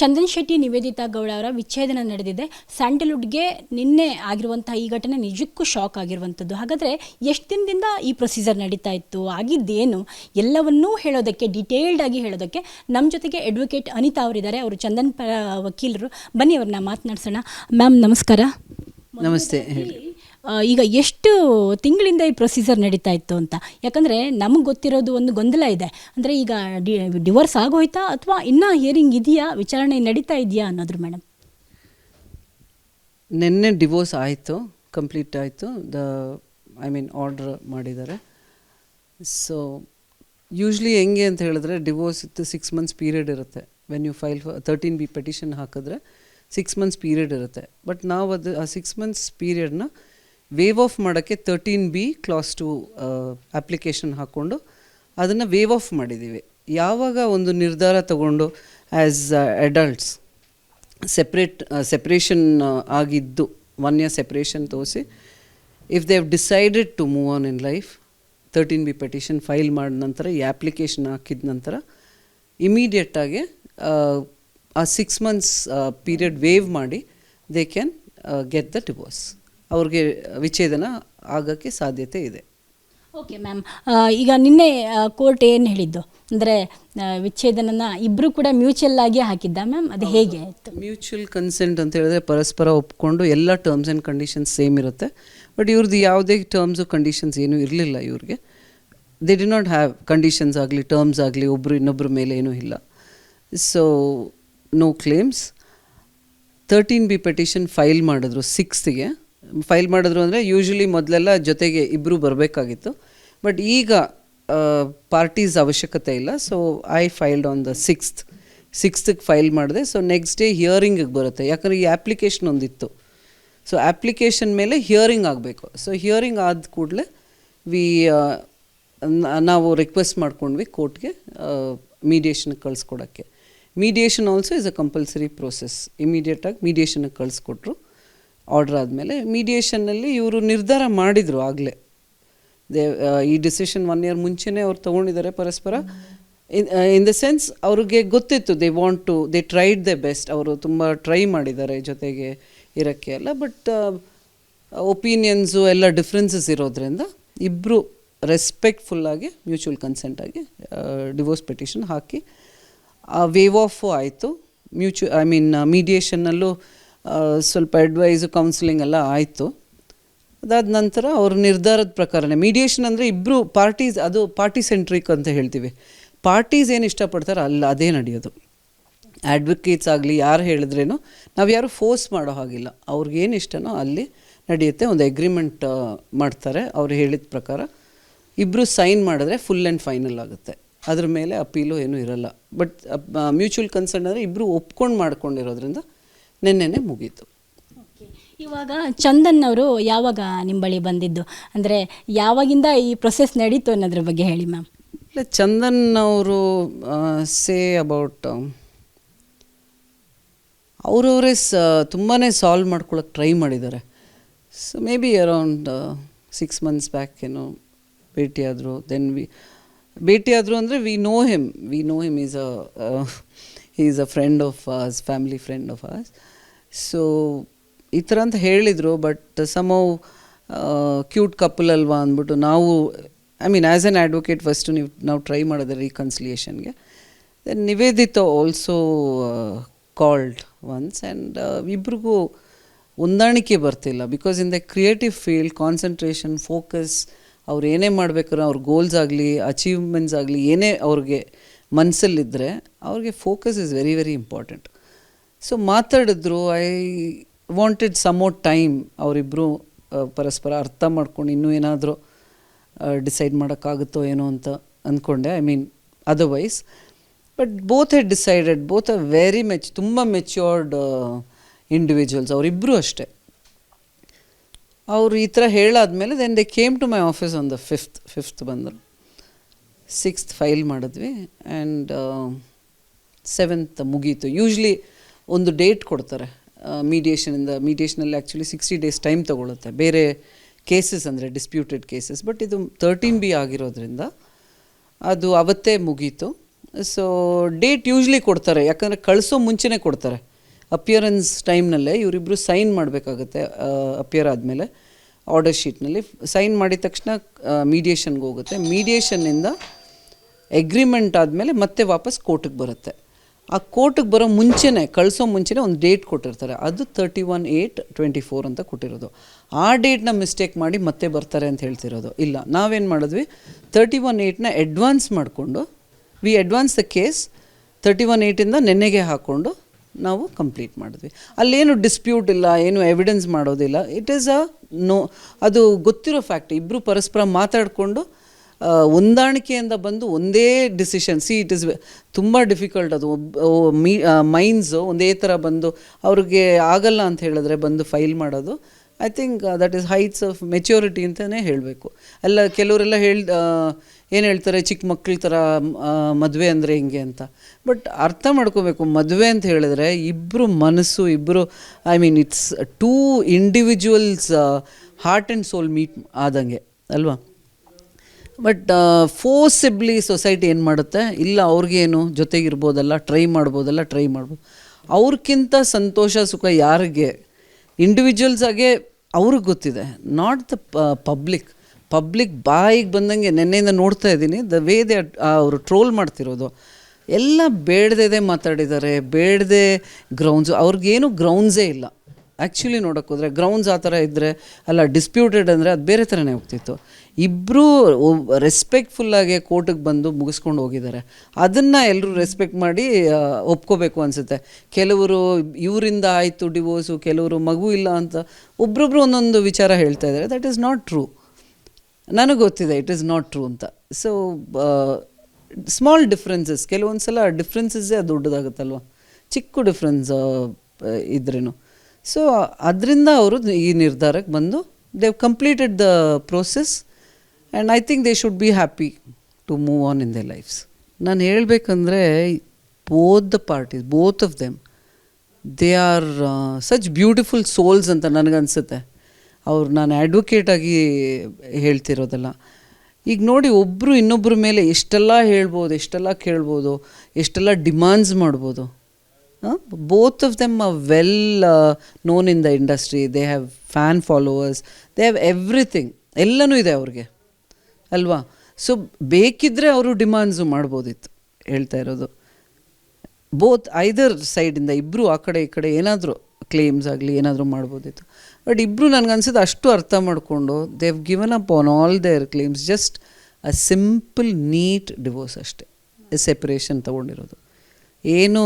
ಚಂದನ್ ಶೆಟ್ಟಿ ನಿವೇದಿತಾ ಗೌಡ ಅವರ ವಿಚ್ಛೇದನ ನಡೆದಿದೆ. ಸ್ಯಾಂಡಲ್ವುಡ್ಗೆ ನಿನ್ನೆ ಆಗಿರುವಂತಹ ಈ ಘಟನೆ ನಿಜಕ್ಕೂ ಶಾಕ್ ಆಗಿರುವಂಥದ್ದು. ಹಾಗಾದರೆ ಎಷ್ಟು ದಿನದಿಂದ ಈ ಪ್ರೊಸೀಜರ್ ನಡೀತಾ ಇತ್ತು? ಆಗಿದ್ದೇನು? ಎಲ್ಲವನ್ನೂ ಹೇಳೋದಕ್ಕೆ ಡೀಟೇಲ್ಡ್ ಆಗಿ ಹೇಳೋದಕ್ಕೆ ನಮ್ಮ ಜೊತೆಗೆ ಅಡ್ವೊಕೇಟ್ ಅನಿತಾ ಅವರಿದ್ದಾರೆ. ಅವರು ಚಂದನ್ ಪರ ವಕೀಲರು. ಬನ್ನಿ ಅವ್ರನ್ನ ಮಾತನಾಡ್ಸೋಣ. ಮ್ಯಾಮ್, ನಮಸ್ಕಾರ. ನಮಸ್ತೆ, ಹೇಳಿ. ಈಗ ಎಷ್ಟು ತಿಂಗಳಿಂದ ಈ ಪ್ರೊಸೀಜರ್ ನಡೀತಾ ಇತ್ತು ಅಂತ. ಯಾಕಂದರೆ ನಮಗೆ ಗೊತ್ತಿರೋದು ಒಂದು ಗೊಂದಲ ಇದೆ. ಅಂದರೆ ಈಗ ಡಿವೋರ್ಸ್ ಆಗೋಯ್ತಾ ಅಥವಾ ಇನ್ನೂ ಹಿಯರಿಂಗ್ ಇದೆಯಾ? ವಿಚಾರಣೆ ನಡೀತಾ ಇದೆಯಾ ಅನ್ನೋದ್ರ ಮೇಡಮ್? ನಿನ್ನೆ ಡಿವೋರ್ಸ್ ಆಯಿತು ಕಂಪ್ಲೀಟ್ ಆಯಿತು. ದ ಐ ಮೀನ್ ಆರ್ಡ್ರ್ ಮಾಡಿದ್ದಾರೆ. ಸೊ ಯೂಶ್ವಲಿ ಹೆಂಗೆ ಅಂತ ಹೇಳಿದ್ರೆ ಡಿವೋರ್ಸ್ ಇತ್ತು ಸಿಕ್ಸ್ ಮಂತ್ಸ್ ಪೀರಿಯಡ್ ಇರುತ್ತೆ. When you file thirteen B petition ಹಾಕಿದ್ರೆ ಸಿಕ್ಸ್ ಮಂತ್ಸ್ ಪೀರಿಯಡ್ ಇರುತ್ತೆ. ಬಟ್ ನಾವು ಅದು ಆ ಸಿಕ್ಸ್ ಮಂತ್ಸ್ ಪೀರಿಯಡ್ನ ವೇವ್ ಆಫ್ ಮಾಡೋಕ್ಕೆ thirteen B clause to application ಹಾಕ್ಕೊಂಡು ಅದನ್ನು ವೇವ್ ಆಫ್ ಮಾಡಿದ್ದೀವಿ ಯಾವಾಗ ಒಂದು ನಿರ್ಧಾರ ತಗೊಂಡು ಆ್ಯಸ್ ಅಡಲ್ಟ್ಸ್ ಸೆಪ್ರೇಟ್ ಸೆಪ್ರೇಷನ್ ಆಗಿದ್ದು ಒನ್ ಇಯರ್ ಸೆಪ್ರೇಷನ್ ತೋರಿಸಿ if they have decided to move on in life thirteen B petition file ಮಾಡಿದ ನಂತರ, ಈ ಅಪ್ಲಿಕೇಶನ್ ಹಾಕಿದ ನಂತರ ಇಮಿಡಿಯೇಟಾಗಿ ಆ ಸಿಕ್ಸ್ ಮಂತ್ಸ್ ಪೀರಿಯಡ್ ವೇವ್ ಮಾಡಿ they can get the divorce ಅವ್ರಿಗೆ ವಿಚ್ಛೇದನ ಆಗೋಕ್ಕೆ ಸಾಧ್ಯತೆ ಇದೆ. ಓಕೆ ಮ್ಯಾಮ್ ಈಗ ನಿನ್ನೆ ಕೋರ್ಟ್ ಏನು ಹೇಳಿದ್ದು? ಅಂದರೆ ವಿಚ್ಛೇದನನ ಇಬ್ಬರು ಕೂಡ ಮ್ಯೂಚುವಲ್ ಆಗಿ ಹಾಕಿದ್ದ ಮ್ಯಾಮ್ ಅದು ಹೇಗೆ ಆಯಿತು? ಮ್ಯೂಚುವಲ್ ಕನ್ಸೆಂಟ್ ಅಂತ ಹೇಳಿದ್ರೆ ಪರಸ್ಪರ ಒಪ್ಕೊಂಡು ಎಲ್ಲ ಟರ್ಮ್ಸ್ ಆ್ಯಂಡ್ ಕಂಡೀಷನ್ಸ್ ಸೇಮ್ ಇರುತ್ತೆ. ಬಟ್ ಇವ್ರದ್ದು ಯಾವುದೇ ಟರ್ಮ್ಸು ಕಂಡೀಷನ್ಸ್ ಏನೂ ಇರಲಿಲ್ಲ ಇವ್ರಿಗೆ. They did not have conditions ಆಗಲಿ ಟರ್ಮ್ಸ್ ಆಗಲಿ ಒಬ್ಬರು ಇನ್ನೊಬ್ಬರ ಮೇಲೆ ಏನೂ ಇಲ್ಲ. So no claims thirteen B petition file ಮಾಡಿದ್ರು ಸಿಕ್ಸ್ತಿಗೆ ಫೈಲ್ ಮಾಡಿದ್ರು ಅಂದರೆ ಯೂಶ್ವಲಿ ಮೊದಲೆಲ್ಲ ಜೊತೆಗೆ ಇಬ್ಬರು ಬರಬೇಕಾಗಿತ್ತು. ಬಟ್ ಈಗ ಪಾರ್ಟೀಸ್ ಅವಶ್ಯಕತೆ ಇಲ್ಲ. So I filed on the sixth ಸಿಕ್ಸ್ತಿಗೆ file ಮಾಡಿದೆ. ಸೊ ನೆಕ್ಸ್ಟ್ ಡೇ ಹಿಯರಿಂಗಿಗೆ ಬರುತ್ತೆ. ಯಾಕಂದರೆ ಈ ಆ್ಯಪ್ಲಿಕೇಶನ್ ಒಂದಿತ್ತು. ಸೊ ಆ್ಯಪ್ಲಿಕೇಶನ್ ಮೇಲೆ ಹಿಯರಿಂಗ್ ಆಗಬೇಕು. ಸೊ ಹಿಯರಿಂಗ್ ಆದ ಕೂಡಲೇ ವಿ ನಾವು ರಿಕ್ವೆಸ್ಟ್ ಮಾಡ್ಕೊಂಡ್ವಿ ಕೋರ್ಟ್ಗೆ ಮೀಡಿಯೇಷನ್ಗೆ ಕಳಿಸ್ಕೊಡೋಕ್ಕೆ. Mediation also is a compulsory process ಇಮಿಡಿಯೇಟಾಗಿ ಮೀಡಿಯೇಷನ್ಗೆ ಕಳಿಸ್ಕೊಟ್ರು. ಆರ್ಡ್ರ್ ಆದಮೇಲೆ ಮೀಡಿಯೇಷನ್ನಲ್ಲಿ ಇವರು ನಿರ್ಧಾರ ಮಾಡಿದರು ಆಗಲೇ. ದೇ ಈ ಡಿಸಿಷನ್ ಒನ್ ಇಯರ್ ಮುಂಚೆನೇ ಅವ್ರು ತೊಗೊಂಡಿದ್ದಾರೆ ಪರಸ್ಪರ. ಇನ್ ದ ಸೆನ್ಸ್ ಅವ್ರಿಗೆ ಗೊತ್ತಿತ್ತು they want to they tried the best ಅವರು ತುಂಬ ಟ್ರೈ ಮಾಡಿದ್ದಾರೆ ಜೊತೆಗೆ ಇರೋಕ್ಕೆ ಎಲ್ಲ ಬಟ್ ಒಪಿನಿಯನ್ಸು ಎಲ್ಲ ಡಿಫ್ರೆನ್ಸಸ್ ಇರೋದ್ರಿಂದ ಇಬ್ಬರು ರೆಸ್ಪೆಕ್ಟ್ಫುಲ್ಲಾಗಿ ಮ್ಯೂಚುವಲ್ ಕನ್ಸೆಂಟಾಗಿ ಡಿವೋರ್ಸ್ ಪೆಟಿಷನ್ ಹಾಕಿ ವೇವ್ ಆಫು ಆಯಿತು. ಮ್ಯೂಚು ಐ ಮೀನ್ ಮೀಡಿಯೇಷನ್ನಲ್ಲೂ ಸ್ವಲ್ಪ ಅಡ್ವೈಸು ಕೌನ್ಸಿಲಿಂಗ್ ಎಲ್ಲ ಆಯಿತು. ಅದಾದ ನಂತರ ಅವ್ರ ನಿರ್ಧಾರದ ಪ್ರಕಾರನೇ. ಮೀಡಿಯೇಷನ್ ಅಂದರೆ ಇಬ್ಬರು ಪಾರ್ಟೀಸ್ ಅದು ಪಾರ್ಟಿ ಸೆಂಟ್ರಿಕ್ ಅಂತ ಹೇಳ್ತೀವಿ. ಪಾರ್ಟೀಸ್ ಏನು ಇಷ್ಟಪಡ್ತಾರೋ ಅಲ್ಲ, ಅದೇ ನಡೆಯೋದು. ಅಡ್ವೊಕೇಟ್ಸ್ ಆಗಲಿ, ಯಾರು ಹೇಳಿದ್ರೇನು, ನಾವು ಯಾರು ಫೋರ್ಸ್ ಮಾಡೋ ಹಾಗಿಲ್ಲ. ಅವ್ರಿಗೇನು ಇಷ್ಟನೋ ಅಲ್ಲಿ ನಡೆಯುತ್ತೆ, ಒಂದು ಅಗ್ರಿಮೆಂಟ್ ಮಾಡ್ತಾರೆ. ಅವ್ರು ಹೇಳಿದ ಪ್ರಕಾರ ಇಬ್ಬರು ಸೈನ್ ಮಾಡಿದ್ರೆ ಫುಲ್ ಆ್ಯಂಡ್ ಫೈನಲ್ ಆಗುತ್ತೆ. ಅದ್ರ ಮೇಲೆ ಅಪೀಲು ಏನೂ ಇರಲ್ಲ. ಬಟ್ ಮ್ಯೂಚುವಲ್ ಕನ್ಸರ್ನ್ ಅಂದರೆ ಇಬ್ಬರು ಒಪ್ಕೊಂಡು ಮಾಡ್ಕೊಂಡಿರೋದ್ರಿಂದ ನಿನ್ನೆನೆ ಮುಗೀತು. ಇವಾಗ ಚಂದನ್ ಅವರು ಯಾವಾಗ ನಿಮ್ಮ ಬಳಿ ಬಂದಿದ್ದು? ಅಂದರೆ ಯಾವಾಗಿಂದ ಈ ಪ್ರೊಸೆಸ್ ನಡೀತು ಅನ್ನೋದ್ರ ಬಗ್ಗೆ ಹೇಳಿ ಮ್ಯಾಮ್. ಇಲ್ಲ ಚಂದನ್ ಅವರು ಸೇ ಅಬೌಟ್ ಅವರವರೇ ಸ ತುಂಬಾ ಸಾಲ್ವ್ ಮಾಡ್ಕೊಳ್ಳೋಕೆ ಟ್ರೈ ಮಾಡಿದ್ದಾರೆ. So maybe around six months back ಏನೋ ಭೇಟಿಯಾದರು ದೆನ್ ವಿ ಭೇಟಿಯಾದರು ಅಂದರೆ we know him we know him is a is a friend of us family friend of us so ಈ ಥರ ಅಂತ ಹೇಳಿದರು ಬಟ್ ಸಮ್ ಕ್ಯೂಟ್ ಕಪಲ್ ಅಲ್ವಾ ಅಂದ್ಬಿಟ್ಟು ನಾವು I mean as an advocate first ನೀವು, ನಾವು ಟ್ರೈ ಮಾಡಿದೆ ರೀಕನ್ಸಿಲಿಯೇಷನ್ಗೆ then Nivedita also called once and ಇಬ್ರಿಗೂ ಹೊಂದಾಣಿಕೆ ಬರ್ತಿಲ್ಲ because in the creative field concentration focus ಅವ್ರು ಏನೇ ಮಾಡ್ಬೇಕಾದ್ರೆ ಅವ್ರ ಗೋಲ್ಸ್ ಆಗಲಿ ಅಚೀವ್ಮೆಂಟ್ಸ್ ಆಗಲಿ, ಏನೇ ಅವ್ರಿಗೆ ಮನಸ್ಸಲ್ಲಿದ್ದರೆ ಅವ್ರಿಗೆ focus is very very important so ಮಾತಾಡಿದ್ರು ಐ ವಾಂಟೆಡ್ ಸಮ್ ಟೈಮ್ ಅವರಿಬ್ಬರು ಪರಸ್ಪರ ಅರ್ಥ ಮಾಡ್ಕೊಂಡು ಇನ್ನೂ ಏನಾದರೂ ಡಿಸೈಡ್ ಮಾಡೋಕ್ಕಾಗುತ್ತೋ ಏನೋ ಅಂತ ಅಂದ್ಕೊಂಡೆ. I mean otherwise but both had decided both are very much ತುಂಬ ಮೆಚ್ಯೂರ್ಡ್ ಇಂಡಿವಿಜುವಲ್ಸ್ ಅವರಿಬ್ಬರು ಅಷ್ಟೇ. ಅವರು ಈ ಥರ ಹೇಳಾದ್ಮೇಲೆ then they came to my office on the fifth fifth ಬಂದರು. ಸಿಕ್ಸ್ತ್ ಫೈಲ್ ಮಾಡಿದ್ವಿ. ಆ್ಯಂಡ್ ಸೆವೆಂತ್ ಮುಗೀತು. ಯೂಶ್ವಲಿ ಒಂದು ಡೇಟ್ ಕೊಡ್ತಾರೆ. ಮೀಡಿಯೇಷನಿಂದ ಮೀಡಿಯೇಷನಲ್ಲಿ ಆ್ಯಕ್ಚುಲಿ ಸಿಕ್ಸ್ಟಿ ಡೇಸ್ ಟೈಮ್ ತೊಗೊಳುತ್ತೆ. ಬೇರೆ ಕೇಸಸ್ ಅಂದರೆ ಡಿಸ್ಪ್ಯೂಟೆಡ್ ಕೇಸಸ್ ಬಟ್ ಇದು ತರ್ಟೀನ್ ಬಿ ಆಗಿರೋದ್ರಿಂದ ಅದು ಅವತ್ತೇ ಮುಗೀತು. ಸೊ ಡೇಟ್ ಯೂಶ್ಲಿ ಕೊಡ್ತಾರೆ. ಯಾಕಂದರೆ ಕಳಿಸೋ ಮುಂಚೆನೇ ಕೊಡ್ತಾರೆ. ಅಪಿಯರೆನ್ಸ್ ಟೈಮ್ನಲ್ಲೇ ಇವರಿಬ್ಬರು ಸೈನ್ ಮಾಡಬೇಕಾಗುತ್ತೆ ಅಪಿಯರ್ ಆದಮೇಲೆ ಆರ್ಡರ್ ಶೀಟ್ನಲ್ಲಿ ಸೈನ್ ಮಾಡಿದ ತಕ್ಷಣ ಮೀಡಿಯೇಷನ್ಗೆ ಹೋಗುತ್ತೆ. ಮೀಡಿಯೇಷನ್ನಿಂದ ಎಗ್ರಿಮೆಂಟ್ ಆದಮೇಲೆ ಮತ್ತೆ ವಾಪಸ್ ಕೋರ್ಟಿಗೆ ಬರುತ್ತೆ. ಆ ಕೋರ್ಟಿಗೆ ಬರೋ ಮುಂಚೆನೇ, ಕಳಿಸೋ ಮುಂಚೆನೇ ಒಂದು ಡೇಟ್ ಕೊಟ್ಟಿರ್ತಾರೆ. ಅದು thirty one eight twenty four ಅಂತ ಕೊಟ್ಟಿರೋದು. ಆ ಡೇಟ್ನ ಮಿಸ್ಟೇಕ್ ಮಾಡಿ ಮತ್ತೆ ಬರ್ತಾರೆ ಅಂತ ಹೇಳ್ತಿರೋದು. ಇಲ್ಲ, ನಾವೇನು ಮಾಡಿದ್ವಿ? ತರ್ಟಿ ಒನ್ ಏಯ್ಟ್ನ ಅಡ್ವಾನ್ಸ್ ಮಾಡಿಕೊಂಡು we advance the case thirty one ಏಯ್ಟಿಂದ ನೆನ್ನೆಗೆ ಹಾಕ್ಕೊಂಡು ನಾವು ಕಂಪ್ಲೀಟ್ ಮಾಡಿದ್ವಿ. ಅಲ್ಲೇನು ಡಿಸ್ಪ್ಯೂಟ್ ಇಲ್ಲ, ಏನು ಎವಿಡೆನ್ಸ್ ಮಾಡೋದಿಲ್ಲ. ಇಟ್ ಈಸ್ ಅ ನೋ ಅದು ಗೊತ್ತಿರೋ ಫ್ಯಾಕ್ಟ್ ಇಬ್ಬರು ಪರಸ್ಪರ ಮಾತಾಡಿಕೊಂಡು ಹೊಂದಾಣಿಕೆಯಿಂದ ಬಂದು ಒಂದೇ ಡಿಸಿಷನ್ ಸಿ ಇಟ್ ಇಸ್ ತುಂಬ ಡಿಫಿಕಲ್ಟ್ ಅದು. ಮೀ ಮೈಂಡ್ಸು ಒಂದೇ ಥರ ಬಂದು ಅವ್ರಿಗೆ ಆಗಲ್ಲ ಅಂತ ಹೇಳಿದ್ರೆ ಬಂದು ಫೈಲ್ ಮಾಡೋದು. I think that is heights of maturity ಅಂತಲೇ ಹೇಳಬೇಕು. ಅಲ್ಲ, ಕೆಲವರೆಲ್ಲ ಹೇಳಿ ಏನು ಹೇಳ್ತಾರೆ? ಚಿಕ್ಕ ಮಕ್ಕಳ ಥರ ಮದುವೆ ಅಂದರೆ ಹಿಂಗೆ ಅಂತ. ಬಟ್ ಅರ್ಥ ಮಾಡ್ಕೋಬೇಕು. ಮದುವೆ ಅಂತ ಹೇಳಿದ್ರೆ ಇಬ್ಬರು ಮನಸ್ಸು ಇಬ್ಬರು I mean it's two individuals heart and soul meet ಆದಂಗೆ. ಅಲ್ವಾ? ಬಟ್ ಫೋರ್ಸಿಬ್ಲಿ ಸೊಸೈಟಿ ಏನು ಮಾಡುತ್ತೆ? ಇಲ್ಲ, ಅವ್ರಿಗೇನು ಜೊತೆಗಿರ್ಬೋದಲ್ಲ ಟ್ರೈ ಮಾಡ್ಬೋದಲ್ಲ ಟ್ರೈ ಮಾಡ್ಬೋದು ಅವ್ರಿಗಿಂತ ಸಂತೋಷ, ಸುಖ ಯಾರಿಗೆ? ಇಂಡಿವಿಜುವಲ್ಸಾಗೆ ಅವ್ರಿಗೆ ಗೊತ್ತಿದೆ. ನಾಟ್ ದ ಪಬ್ಲಿಕ್ ಪಬ್ಲಿಕ್ ಬಾಯಿಗೆ ಬಂದಂಗೆ ನೆನ್ನೆಯಿಂದ ನೋಡ್ತಾ ಇದ್ದೀನಿ. ದ ವೇ ದೇ ಅವರು ಟ್ರೋಲ್ ಮಾಡ್ತಿರೋದು. ಎಲ್ಲ ಬೇಡದೇ ಮಾತಾಡಿದ್ದಾರೆ. ಬೇಡದೆ ಗ್ರೌಂಡ್ಸು ಅವ್ರಿಗೇನು ಗ್ರೌಂಡ್ಸೇ ಇಲ್ಲ. ಆ್ಯಕ್ಚುಲಿ ನೋಡೋಕ್ಕೋದ್ರೆ ಗ್ರೌಂಡ್ಸ್ ಆ ಥರ ಇದ್ದರೆ ಅಲ್ಲ ಡಿಸ್ಪ್ಯೂಟೆಡ್ ಅಂದರೆ ಅದು ಬೇರೆ ಥರನೇ ಹೋಗ್ತಿತ್ತು. ಇಬ್ಬರೂ ರೆಸ್ಪೆಕ್ಟ್ಫುಲ್ಲಾಗಿ ಕೋರ್ಟಿಗೆ ಬಂದು ಮುಗಿಸ್ಕೊಂಡು ಹೋಗಿದ್ದಾರೆ. ಅದನ್ನು ಎಲ್ಲರೂ ರೆಸ್ಪೆಕ್ಟ್ ಮಾಡಿ ಒಪ್ಕೋಬೇಕು ಅನಿಸುತ್ತೆ. ಕೆಲವರು ಇವರಿಂದ ಆಯಿತು ಡಿವೋರ್ಸು ಕೆಲವರು ಮಗು ಇಲ್ಲ ಅಂತ ಒಬ್ರೊಬ್ರು ಒಂದೊಂದು ವಿಚಾರ ಹೇಳ್ತಾ ಇದ್ದಾರೆ. ದಟ್ ಈಸ್ ನಾಟ್ ಟ್ರೂ ನನಗೆ ಗೊತ್ತಿದೆ ಇಟ್ ಈಸ್ ನಾಟ್ ಟ್ರೂ ಅಂತ. ಸೊ ಸ್ಮಾಲ್ ಡಿಫ್ರೆನ್ಸಸ್ ಕೆಲವೊಂದು ಸಲ ಡಿಫ್ರೆನ್ಸಸ್ಸೇ ದೊಡ್ಡದಾಗುತ್ತಲ್ವ? ಚಿಕ್ಕ ಡಿಫ್ರೆನ್ಸ್ ಇದ್ರೇನು. ಸೊ ಅದರಿಂದ ಅವರು ಈ ನಿರ್ಧಾರಕ್ಕೆ ಬಂದು they've completed the process and I think they should be happy to move on in their lives ನಾನು ಹೇಳಬೇಕಂದ್ರೆ both the parties both of them they are such beautiful souls ಅಂತ ನನಗನ್ಸುತ್ತೆ. ಅವ್ರು ನಾನು ಆ್ಯಡ್ವೊಕೇಟಾಗಿ ಹೇಳ್ತಿರೋದಲ್ಲ. ಈಗ ನೋಡಿ ಒಬ್ಬರು ಇನ್ನೊಬ್ಬರ ಮೇಲೆ ಎಷ್ಟೆಲ್ಲ ಹೇಳ್ಬೋದು, ಎಷ್ಟೆಲ್ಲ ಕೇಳ್ಬೋದು, ಎಷ್ಟೆಲ್ಲ ಡಿಮಾಂಡ್ಸ್ ಮಾಡ್ಬೋದು. Both of them are well known in the industry they have fan followers they have everything ಎಲ್ಲನೂ ಇದೆ ಅವ್ರಿಗೆ. ಅಲ್ವಾ? ಸೊ ಬೇಕಿದ್ದರೆ ಅವರು ಡಿಮಾಂಡ್ಸು ಮಾಡ್ಬೋದಿತ್ತು ಹೇಳ್ತಾ ಇರೋದು. ಬೋತ್ ಐದರ್ ಸೈಡಿಂದ ಇಬ್ಬರು ಆ ಕಡೆ ಈ ಕಡೆ ಏನಾದರೂ ಕ್ಲೇಮ್ಸ್ ಆಗಲಿ ಏನಾದರೂ ಮಾಡ್ಬೋದಿತ್ತು. ಬಟ್ ಇಬ್ಬರು ನನಗನ್ಸಿದ್ದು ಅಷ್ಟು ಅರ್ಥ ಮಾಡಿಕೊಂಡು they've given up on all their claims just a simple neat divorce ಅಷ್ಟೇ ಸೆಪರೇಷನ್ ತೊಗೊಂಡಿರೋದು. ಏನೂ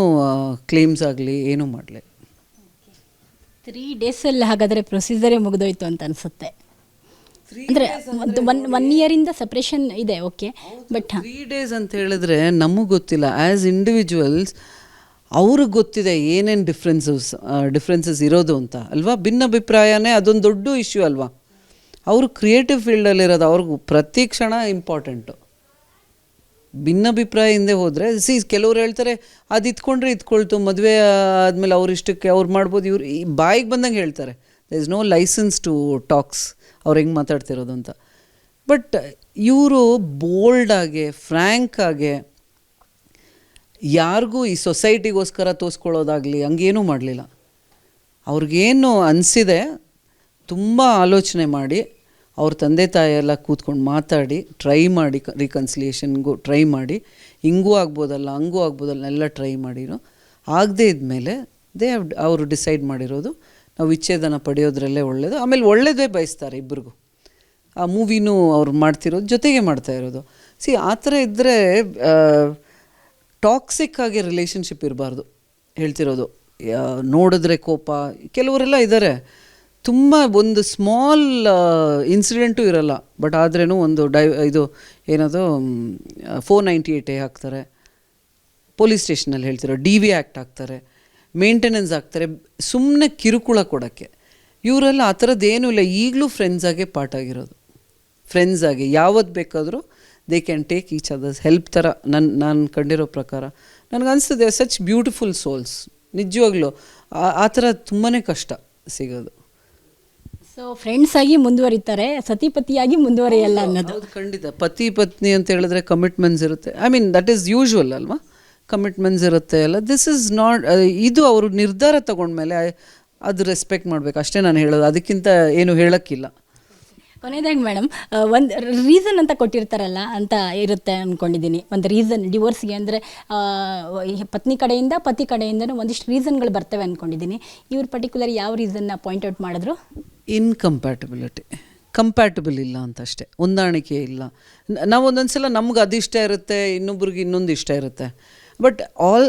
ಕ್ಲೇಮ್ಸ್ ಆಗಲಿ ಏನೂ ಮಾಡಲಿ ತ್ರೀ ಡೇಸಲ್ಲಿ ಹಾಗಾದರೆ ಪ್ರೊಸೀಜರೇ ಮುಗಿದೋಯ್ತು ಅಂತ ಅನಿಸುತ್ತೆ. ಅಂದರೆ ಒಂದು ಒನ್ ಒನ್ ಇಯರಿಂದ ಸಪ್ರೇಷನ್ ಇದೆ ಓಕೆ ಬಟ್ ಹಾಂ. ತ್ರೀ ಡೇಸ್ ಅಂತ ಹೇಳಿದ್ರೆ ನಮಗೆ ಗೊತ್ತಿಲ್ಲ. ಆ್ಯಸ್ ಇಂಡಿವಿಜುವಲ್ಸ್ ಅವ್ರಿಗೆ ಗೊತ್ತಿದೆ ಏನೇನು ಡಿಫ್ರೆನ್ಸಸ್ ಡಿಫ್ರೆನ್ಸಸ್ ಇರೋದು ಅಂತ. ಅಲ್ವಾ? ಭಿನ್ನಾಭಿಪ್ರಾಯನೇ ಅದೊಂದು ದೊಡ್ಡ ಇಶ್ಯೂ ಅಲ್ವಾ? ಅವರು ಕ್ರಿಯೇಟಿವ್ ಫೀಲ್ಡಲ್ಲಿರೋದು ಅವ್ರಿಗೂ ಪ್ರತಿ ಕ್ಷಣ ಇಂಪಾರ್ಟೆಂಟು ಭಿನ್ನಾಭಿಪ್ರಾಯ ಹಿಂದೆ ಹೋದರೆ ಸಿ ಕೆಲವ್ರು ಹೇಳ್ತಾರೆ ಅದು ಇತ್ಕೊಂಡ್ರೆ ಇತ್ಕೊಳ್ತು ಮದುವೆ ಆದಮೇಲೆ ಅವ್ರ ಇಷ್ಟಕ್ಕೆ ಅವ್ರು ಮಾಡ್ಬೋದು ಇವ್ರು ಈ ಬಾಯಿಗೆ ಬಂದಂಗೆ ಹೇಳ್ತಾರೆ. The is no licence to talks ಅವ್ರು ಹೆಂಗೆ ಮಾತಾಡ್ತಿರೋದು ಅಂತ. ಬಟ್ ಇವರು ಬೋಲ್ಡಾಗೆ ಫ್ರ್ಯಾಂಕಾಗೆ ಯಾರಿಗೂ ಈ ಸೊಸೈಟಿಗೋಸ್ಕರ ತೋರಿಸ್ಕೊಳ್ಳೋದಾಗಲಿ ಹಂಗೇನೂ ಮಾಡಲಿಲ್ಲ. ಅವ್ರಿಗೇನು ಅನಿಸಿದೆ, ತುಂಬ ಆಲೋಚನೆ ಮಾಡಿ, ಅವ್ರ ತಂದೆ ತಾಯೆಲ್ಲ ಕೂತ್ಕೊಂಡು ಮಾತಾಡಿ ಟ್ರೈ ಮಾಡಿ ರಿಕನ್ಸಿಲಿಯೇಷನ್ಗೂ ಟ್ರೈ ಮಾಡಿ, ಹಿಂಗೂ ಆಗ್ಬೋದಲ್ಲ, ಹಂಗೂ ಆಗ್ಬೋದಲ್ಲ, ಎಲ್ಲ ಟ್ರೈ ಮಾಡಿರೋ ಆಗದೇ ಇದ್ಮೇಲೆ ದೇ ಹ್ಯಾವ್ ಅವರು ಡಿಸೈಡ್ ಮಾಡಿರೋದು ನಾವು ವಿಚ್ಛೇದನ ಪಡೆಯೋದ್ರಲ್ಲೇ ಒಳ್ಳೆಯದು ಆಮೇಲೆ ಒಳ್ಳೇದೇ ಬಯಸ್ತಾರೆ ಇಬ್ಬರಿಗೂ ಆ ಮೂವಿನೂ ಅವ್ರು ಮಾಡ್ತಿರೋದು, ಜೊತೆಗೆ ಮಾಡ್ತಾ ಇರೋದು. ಸಿ, ಆ ಥರ ಇದ್ದರೆ ಟಾಕ್ಸಿಕ್ ಆಗಿ ರಿಲೇಷನ್ಶಿಪ್ ಇರಬಾರ್ದು ಹೇಳ್ತಿರೋದು. ನೋಡಿದ್ರೆ ಕೋಪ. ಕೆಲವರೆಲ್ಲ ಇದ್ದಾರೆ ತುಂಬ ಒಂದು ಸ್ಮಾಲ್ ಇನ್ಸಿಡೆಂಟು ಇರಲ್ಲ. ಬಟ್ ಆದ್ರೂ ಒಂದು ಡೈ, ಇದು ಏನದು ಫೋರ್ ನೈಂಟಿ ಏಯ್ಟೇ ಹಾಕ್ತಾರೆ. ಪೊಲೀಸ್ ಸ್ಟೇಷನಲ್ಲಿ ಹೇಳ್ತಿರೋ ಡಿ ವಿ ಆ್ಯಕ್ಟ್ ಹಾಕ್ತಾರೆ. ಮೇಂಟೆನೆನ್ಸ್ ಆಗ್ತಾರೆ ಸುಮ್ಮನೆ ಕಿರುಕುಳ ಕೊಡೋಕ್ಕೆ. ಇವರೆಲ್ಲ ಆ ಥರದ್ದೇನೂ ಇಲ್ಲ. ಈಗಲೂ ಫ್ರೆಂಡ್ಸಾಗೆ ಆಗೇ ಪಾರ್ಟ್ ಆಗಿರೋದು. ಫ್ರೆಂಡ್ಸ್ ಆಗಿ ಯಾವತ್ತು ಬೇಕಾದರೂ they can take each other's help ಥರ ನನ್ನ ನಾನು ಕಂಡಿರೋ ಪ್ರಕಾರ. ನನಗನ್ಸುತ್ತೆ ಸಚ್ ಬ್ಯೂಟಿಫುಲ್ ಸೋಲ್ಸ್ ನಿಜವಾಗ್ಲೂ ಆ- ಥರ ತುಂಬಾ ಕಷ್ಟ ಸಿಗೋದು. ಸೊ ಫ್ರೆಂಡ್ಸ್ ಆಗಿ ಮುಂದುವರಿತಾರೆ ಸತಿಪತಿಯಾಗಿ ಮುಂದುವರಿಯಲ್ಲ ಅನ್ನೋದು. ಖಂಡಿತ. ಪತಿ ಪತ್ನಿ ಅಂತ ಹೇಳಿದ್ರೆ ಕಮಿಟ್ಮೆಂಟ್ಸ್ ಇರುತ್ತೆ. I mean that is usual ಅಲ್ವಾ? ಕಮಿಟ್ಮೆಂಟ್ಸ್ ಇರುತ್ತೆ ಅಲ್ಲ? ದಿಸ್ ಇಸ್ ನಾಟ್ ಇದು ಅವರು ನಿರ್ಧಾರ ತಗೊಂಡ್ಮೇಲೆ ಅದು ರೆಸ್ಪೆಕ್ಟ್ ಮಾಡಬೇಕು. ಅಷ್ಟೇ ನಾನು ಹೇಳೋದು. ಅದಕ್ಕಿಂತ ಏನು ಹೇಳೋಕ್ಕಿಲ್ಲ. ಕೊನೆಯದಾಗಿ ಮೇಡಮ್ ಒಂದು ರೀಸನ್ ಅಂತ ಕೊಟ್ಟಿರ್ತಾರಲ್ಲ ಅಂತ ಇರುತ್ತೆ ಅಂದ್ಕೊಂಡಿದ್ದೀನಿ ಒಂದು ರೀಸನ್ ಡಿವೋರ್ಸ್ಗೆ ಅಂದರೆ ಪತ್ನಿ ಕಡೆಯಿಂದ ಪತಿ ಕಡೆಯಿಂದನೂ ಒಂದಿಷ್ಟು ರೀಸನ್ಗಳು ಬರ್ತವೆ ಅಂದ್ಕೊಂಡಿದ್ದೀನಿ ಇವ್ರು ಪರ್ಟಿಕ್ಯುಲರ್ ಯಾವ ರೀಸನ್ನ ಪಾಯಿಂಟ್ ಔಟ್ ಮಾಡಿದ್ರು? ಇನ್ಕಂಪ್ಯಾಟಬಿಲಿಟಿ ಕಂಪ್ಯಾಟಬಲ್ ಇಲ್ಲ ಅಂತ ಅಷ್ಟೇ. ಹೊಂದಾಣಿಕೆ ಇಲ್ಲ. ನಾವು ಒಂದೊಂದು ಸಲ ನಮ್ಗೆ ಅದಿಷ್ಟ ಇರುತ್ತೆ ಇನ್ನೊಬ್ರಿಗೆ ಇನ್ನೊಂದು ಇಷ್ಟ ಇರುತ್ತೆ. ಬಟ್ ಆಲ್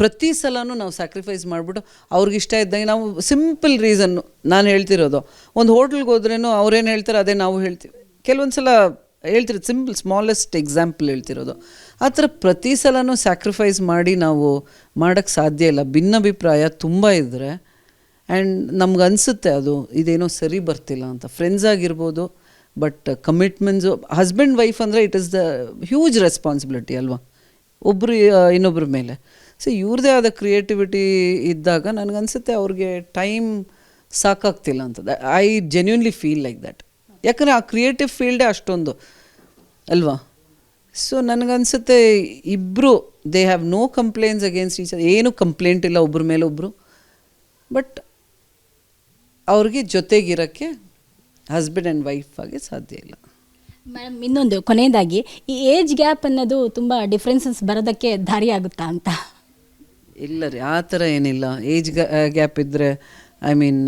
ಪ್ರತಿ ಸಲನೂ ನಾವು ಸ್ಯಾಕ್ರಿಫೈಸ್ ಮಾಡಿಬಿಟ್ಟು ಅವ್ರಿಗೆ ಇಷ್ಟ ಇದ್ದಂಗೆ ನಾವು ಸಿಂಪಲ್ ರೀಸನ್ನು ನಾನು ಹೇಳ್ತಿರೋದು. ಒಂದು ಹೋಟ್ಲ್ಗೆ ಹೋದ್ರೇನು ಅವ್ರೇನು ಹೇಳ್ತಾರೆ ಅದೇ ನಾವು ಹೇಳ್ತೀವಿ. ಕೆಲವೊಂದು ಸಲ ಹೇಳ್ತಿರೋದು ಸಿಂಪಲ್ ಸ್ಮಾಲೆಸ್ಟ್ ಎಕ್ಸಾಂಪಲ್ ಹೇಳ್ತಿರೋದು. ಆ ಥರ ಪ್ರತಿ ಸಲನೂ ಸ್ಯಾಕ್ರಿಫೈಸ್ ಮಾಡಿ ನಾವು ಮಾಡೋಕ್ಕೆ ಸಾಧ್ಯ ಇಲ್ಲ. ಭಿನ್ನಾಭಿಪ್ರಾಯ ತುಂಬ ಇದ್ದರೆ ಆ್ಯಂಡ್ ನಮ್ಗೆ ಅನಿಸುತ್ತೆ ಅದು, ಇದೇನೋ ಸರಿ ಬರ್ತಿಲ್ಲ ಅಂತ. ಫ್ರೆಂಡ್ಸ್ ಆಗಿರ್ಬೋದು ಬಟ್ ಕಮಿಟ್ಮೆಂಟ್ಸು ಹಸ್ಬೆಂಡ್ ವೈಫ್ ಅಂದರೆ it is the huge responsibility ಅಲ್ವಾ? ಒಬ್ಬರು ಇನ್ನೊಬ್ಬರ ಮೇಲೆ. ಸೊ ಇವ್ರದ್ದೇ ಆದ ಕ್ರಿಯೇಟಿವಿಟಿ ಇದ್ದಾಗ ನನಗನ್ಸುತ್ತೆ ಅವ್ರಿಗೆ ಟೈಮ್ ಸಾಕಾಗ್ತಿಲ್ಲ ಅಂತ I genuinely feel like that ಯಾಕಂದರೆ ಆ ಕ್ರಿಯೇಟಿವ್ ಫೀಲ್ಡೇ ಅಷ್ಟೊಂದು ಅಲ್ವಾ? ಸೊ ನನಗನ್ಸುತ್ತೆ ಇಬ್ಬರು they have no complaints against each ಏನು ಕಂಪ್ಲೇಂಟ್ ಇಲ್ಲ ಒಬ್ಬರ ಮೇಲೆ ಒಬ್ಬರು ಬಟ್ ಅವ್ರಿಗೆ ಜೊತೆಗಿರೋಕ್ಕೆ ಹಸ್ಬೆಂಡ್ ಆ್ಯಂಡ್ ವೈಫ್ ಆಗಿ ಸಾಧ್ಯ ಇಲ್ಲ. ಮೇಡಮ್, ಇನ್ನೊಂದು, ಕೊನೆಯದಾಗಿ, ಈ ಏಜ್ ಗ್ಯಾಪ್ ಅನ್ನೋದು ತುಂಬ ಡಿಫ್ರೆನ್ಸಸ್ ಬರೋದಕ್ಕೆ ದಾರಿ ಆಗುತ್ತಾ ಅಂತ? ಇಲ್ಲ ರೀ, ಆ ಥರ ಏನಿಲ್ಲ. ಏಜ್ ಗ್ಯಾಪ್ ಇದ್ದರೆ ಐ ಮೀನ್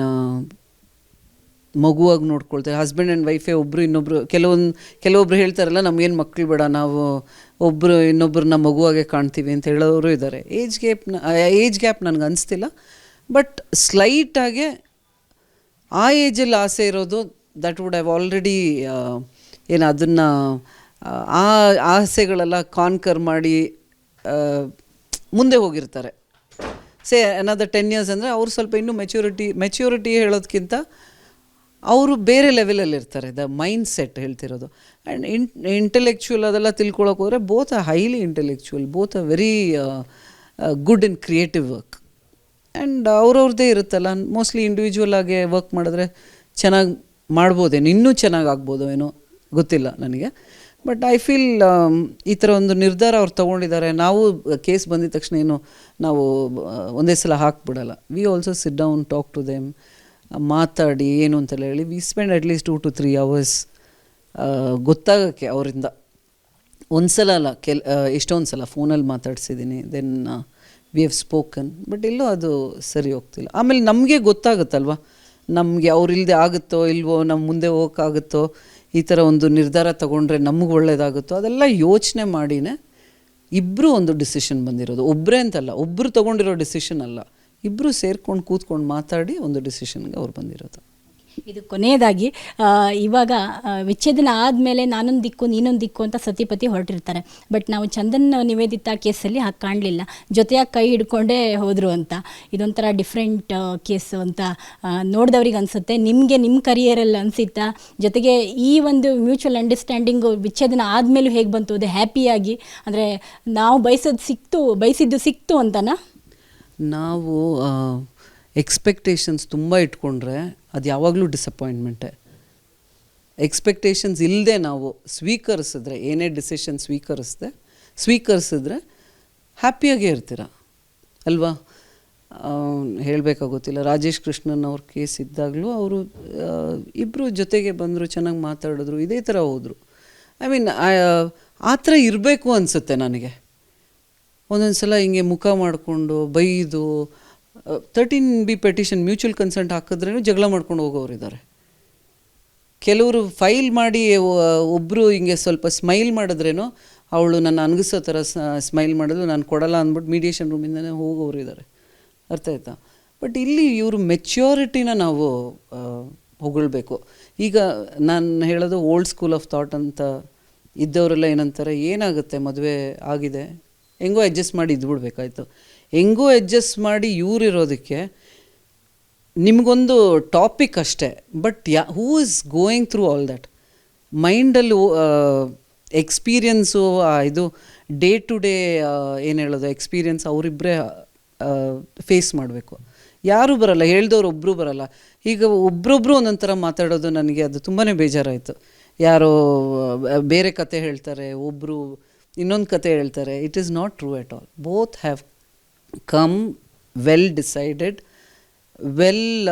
ಮಗುವಾಗಿ ನೋಡ್ಕೊಳ್ತಾರೆ ಹಸ್ಬೆಂಡ್ ಆ್ಯಂಡ್ ವೈಫೇ ಒಬ್ಬರು ಇನ್ನೊಬ್ಬರು ಕೆಲವೊಂದು, ಕೆಲವೊಬ್ರು ಹೇಳ್ತಾರಲ್ಲ ನಮಗೇನು ಮಕ್ಕಳು ಬೇಡ, ನಾವು ಒಬ್ಬರು ಇನ್ನೊಬ್ಬರನ್ನ ಮಗುವಾಗೆ ಕಾಣ್ತೀವಿ ಅಂತ ಹೇಳೋರು ಇದ್ದಾರೆ ಏಜ್ ಗ್ಯಾಪ್ನ ಏಜ್ ಗ್ಯಾಪ್ ನನಗೆ ಅನಿಸ್ತಿಲ್ಲ. ಬಟ್ ಸ್ಲೈಟಾಗೆ ಆ ಏಜಲ್ಲಿ ಆಸೆ ಇರೋದು ದಟ್ ವುಡ್ ಹ್ಯಾವ್ ಆಲ್ರೆಡಿ ಏನು ಅದನ್ನು, ಆ ಆಸೆಗಳೆಲ್ಲ ಕಾನ್ಕರ್ ಮಾಡಿ ಮುಂದೆ ಹೋಗಿರ್ತಾರೆ. ಸೇ ಏನಾದ ಟೆನ್ ಇಯರ್ಸ್ ಅಂದರೆ ಅವರು ಸ್ವಲ್ಪ ಇನ್ನೂ ಮೆಚ್ಯೂರಿಟಿ ಮೆಚ್ಯೂರಿಟಿ ಹೇಳೋದಕ್ಕಿಂತ ಅವರು ಬೇರೆ ಲೆವೆಲಲ್ಲಿರ್ತಾರೆ ದ ಮೈಂಡ್ ಸೆಟ್ ಹೇಳ್ತಿರೋದು. ಆ್ಯಂಡ್ ಇನ್ ಇಂಟೆಲೆಕ್ಚುಯಲ್ ಅದೆಲ್ಲ ತಿಳ್ಕೊಳಕ್ಕೆ ಹೋದರೆ both a highly intellectual both a very good in creative work and ಅವ್ರವ್ರದ್ದೇ ಇರುತ್ತಲ್ಲ ಮೋಸ್ಟ್ಲಿ ಇಂಡಿವಿಜುವಲ್ ಆಗಿ ವರ್ಕ್ ಮಾಡಿದ್ರೆ ಚೆನ್ನಾಗಿ ಮಾಡ್ಬೋದೇನು, ಇನ್ನೂ ಚೆನ್ನಾಗಿ ಆಗ್ಬೋದು ಏನೋ ಗೊತ್ತಿಲ್ಲ ನನಗೆ. ಬಟ್ ಐ ಫೀಲ್ ಈ ಥರ ಒಂದು ನಿರ್ಧಾರ ಅವ್ರು ತೊಗೊಂಡಿದ್ದಾರೆ. ನಾವು ಕೇಸ್ ಬಂದಿದ ತಕ್ಷಣ ಏನು, ನಾವು ಒಂದೇ ಸಲ ಹಾಕ್ಬಿಡಲ್ಲ. We also sit down talk to them ಮಾತಾಡಿ ಏನು ಅಂತೆಲ್ಲ ಹೇಳಿ. We spend at least least two three hours ಗೊತ್ತಾಗೋಕ್ಕೆ ಅವರಿಂದ. ಒಂದು ಸಲ ಅಲ್ಲ, ಕೆಲ ಎಷ್ಟೊಂದು ಸಲ ಫೋನಲ್ಲಿ ಮಾತಾಡ್ಸಿದ್ದೀನಿ. Then we have spoken but ಎಲ್ಲೂ ಅದು ಸರಿ ಹೋಗ್ತಿಲ್ಲ. ಆಮೇಲೆ ನಮಗೆ ಗೊತ್ತಾಗುತ್ತಲ್ವ? ನಮಗೆ ಅವರಿಲ್ಲದೆ ಆಗುತ್ತೋ ಇಲ್ವೋ ನಮ್ಮ ಮುಂದೆ ಹೋಗೋಕ್ಕಾಗುತ್ತೋ, ಈ ಥರ ಒಂದು ನಿರ್ಧಾರ ತಗೊಂಡ್ರೆ ನಮಗೆ ಒಳ್ಳೇದಾಗುತ್ತೋ, ಅದೆಲ್ಲ ಯೋಚನೆ ಮಾಡಿನೇ ಇಬ್ಬರು ಒಂದು ಡಿಸಿಷನ್ ಬಂದಿರೋದು. ಒಬ್ಬರೇ ಅಂತಲ್ಲ ಒಬ್ಬರು ತೊಗೊಂಡಿರೋ ಡಿಸಿಷನ್ ಅಲ್ಲ. ಇಬ್ಬರು ಸೇರ್ಕೊಂಡು ಕೂತ್ಕೊಂಡು ಮಾತಾಡಿ ಒಂದು ಡಿಸಿಷನ್ಗೆ ಅವ್ರು ಬಂದಿರೋದು. ಇದು ಕೊನೆಯದಾಗಿ ಇವಾಗ ವಿಚ್ಛೇದನ ಆದಮೇಲೆ ನಾನೊಂದು ದಿಕ್ಕು, ನೀನೊಂದು ದಿಕ್ಕು ಅಂತ ಸತಿಪತಿ ಹೊರಟಿರ್ತಾರೆ. ಬಟ್ ನಾವು ಚಂದನ್ ನಿವೇದಿತ ಕೇಸಲ್ಲಿ ಹಾಗೆ ಕಾಣಲಿಲ್ಲ. ಜೊತೆಯಾಗಿ ಕೈ ಹಿಡ್ಕೊಂಡೇ ಹೋದರು ಅಂತ. ಇದೊಂಥರ ಡಿಫ್ರೆಂಟ್ ಕೇಸು ಅಂತ ನೋಡಿದವ್ರಿಗೆ ಅನಿಸುತ್ತೆ. ನಿಮಗೆ ನಿಮ್ಮ ಕರಿಯರಲ್ಲಿ ಅನ್ಸಿತ್ತಾ? ಜೊತೆಗೆ ಈ ಒಂದು ಮ್ಯೂಚುವಲ್ ಅಂಡರ್ಸ್ಟ್ಯಾಂಡಿಂಗು ವಿಚ್ಛೇದನ ಆದಮೇಲೂ ಹೇಗೆ ಬಂತು? ಅದು ಹ್ಯಾಪಿಯಾಗಿ, ಅಂದರೆ ನಾವು ಬಯಸೋದು ಸಿಕ್ತು, ಬಯಸಿದ್ದು ಸಿಕ್ತು ಅಂತನಾ? ನಾವು ಎಕ್ಸ್ಪೆಕ್ಟೇಷನ್ಸ್ ತುಂಬ ಇಟ್ಕೊಂಡ್ರೆ ಅದು ಯಾವಾಗಲೂ ಡಿಸಪಾಯಿಂಟ್ಮೆಂಟೇ ಎಕ್ಸ್ಪೆಕ್ಟೇಷನ್ಸ್ ಇಲ್ಲದೆ ನಾವು ಸ್ವೀಕರಿಸಿದ್ರೆ, ಏನೇ ಡಿಸಿಷನ್ ಸ್ವೀಕರಿಸಿದೆ, ಸ್ವೀಕರಿಸಿದ್ರೆ ಹ್ಯಾಪಿಯಾಗೇ ಇರ್ತೀರ? ಅಲ್ವಾ? ಹೇಳಬೇಕಾಗೋತ್ತಿಲ್ಲ ರಾಜೇಶ್ ಕೃಷ್ಣನ್ ಅವ್ರ ಕೇಸ್ ಇದ್ದಾಗಲೂ ಅವರು ಇಬ್ಬರು ಜೊತೆಗೆ ಬಂದರು, ಚೆನ್ನಾಗಿ ಮಾತಾಡಿದ್ರು, ಇದೇ ಥರ ಹೋದರು. ಐ ಮೀನ್ ಆ ಥರ ಇರಬೇಕು ಅನಿಸುತ್ತೆ ನನಗೆ. ಒಂದೊಂದು ಸಲ ಹಿಂಗೆ ಮುಖ ಮಾಡಿಕೊಂಡು ಬೈದು thirteen B petition mutual consent ಹಾಕಿದ್ರೇ ಜಗಳ ಮಾಡ್ಕೊಂಡು ಹೋಗೋರಿದ್ದಾರೆ ಕೆಲವರು ಫೈಲ್ ಮಾಡಿ ಒಬ್ಬರು ಹಿಂಗೆ ಸ್ವಲ್ಪ ಸ್ಮೈಲ್ ಮಾಡಿದ್ರೇನೋ ಅವಳು ನನ್ನ ಅನ್ಗಿಸೋ ಥರ ಸ್ಮೈಲ್ ಮಾಡಿದ್ರು, ನಾನು ಕೊಡಲ್ಲ ಅಂದ್ಬಿಟ್ಟು ಮೀಡಿಯೇಷನ್ ರೂಮಿಂದನೇ ಹೋಗೋರು ಇದ್ದಾರೆ ಅರ್ಥ ಆಯ್ತಾ? ಬಟ್ ಇಲ್ಲಿ ಇವರು ಮೆಚ್ಯೂರಿಟಿನ ನಾವು ಹೊಗಳ್ಬೇಕು. ಈಗ ನಾನು ಹೇಳೋದು ಓಲ್ಡ್ ಸ್ಕೂಲ್ ಆಫ್ ಥಾಟ್ ಅಂತ ಇದ್ದವರೆಲ್ಲ ಏನಂತಾರೆ, ಏನಾಗುತ್ತೆ ಮದುವೆ ಆಗಿದೆ? ಹೆಂಗೋ ಅಡ್ಜಸ್ಟ್ ಮಾಡಿ ಇದ್ಬಿಡ್ಬೇಕಾಯ್ತು. ಹೆಂಗೋ ಅಡ್ಜಸ್ಟ್ ಮಾಡಿ ಇವರಿರೋದಕ್ಕೆ ನಿಮಗೊಂದು ಟಾಪಿಕ್ ಅಷ್ಟೇ. But yeah who is going through all that ಮೈಂಡಲ್ಲಿ ಎಕ್ಸ್ಪೀರಿಯನ್ಸು ಇದು ಡೇ ಟು ಡೇ ಏನು ಹೇಳೋದು? ಎಕ್ಸ್ಪೀರಿಯನ್ಸ್ ಅವರಿಬ್ಬರೇ ಫೇಸ್ ಮಾಡಬೇಕು. ಯಾರೂ ಬರಲ್ಲ, ಹೇಳ್ದವ್ರು ಒಬ್ಬರು ಬರಲ್ಲ. ಈಗ ಒಬ್ರೊಬ್ರು ಒಂದೊಂದು ಥರ ಮಾತಾಡೋದು ನನಗೆ ಅದು ತುಂಬಾ ಬೇಜಾರಾಯಿತು. ಯಾರೋ ಬೇರೆ ಕತೆ ಹೇಳ್ತಾರೆ ಒಬ್ಬರು ಇನ್ನೊಂದು ಕತೆ ಹೇಳ್ತಾರೆ. It is not true at all both have come well decided well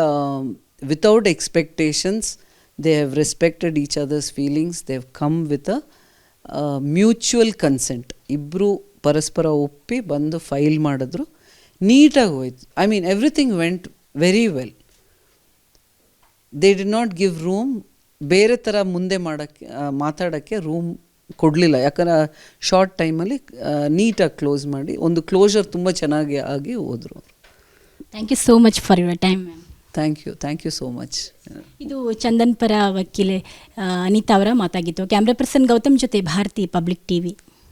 without expectations they have respected each other's feelings they have come with a mutual consent ಇಬ್ಬರು ಪರಸ್ಪರ ಒಪ್ಪಿ ಬಂದು ಫೈಲ್ ಮಾಡಿದ್ರು. ನೀಟಾಗಿ ಹೋಯ್ತು. I mean everything went very well they did not give room ಬೇರೆ ಥರ ಮುಂದೆ ಮಾಡೋಕ್ಕೆ ಮಾತಾಡೋಕ್ಕೆ ರೂಮ್ ಕೊಡಲಿಲ್ಲ. ಯಾಕಂದ್ರೆ ಶಾರ್ಟ್ ಟೈಮಲ್ಲಿ ನೀಟಾಗಿ ಕ್ಲೋಸ್ ಮಾಡಿ ಒಂದು ಕ್ಲೋಸರ್ ತುಂಬ ಚೆನ್ನಾಗಿ ಆಗಿ ಹೋದರು. Thank you so much for your time ma'am thank you thank you so much ಇದು ಚಂದನ್ ಪರ ವಕೀಲೆ ಅನಿತಾ ಅವರ ಮಾತಾಗಿತ್ತು ಕ್ಯಾಮ್ರಾ ಪರ್ಸನ್ ಗೌತಮ್ ಜೊತೆ ಭಾರತಿ ಪಬ್ಲಿಕ್ ಟಿವಿ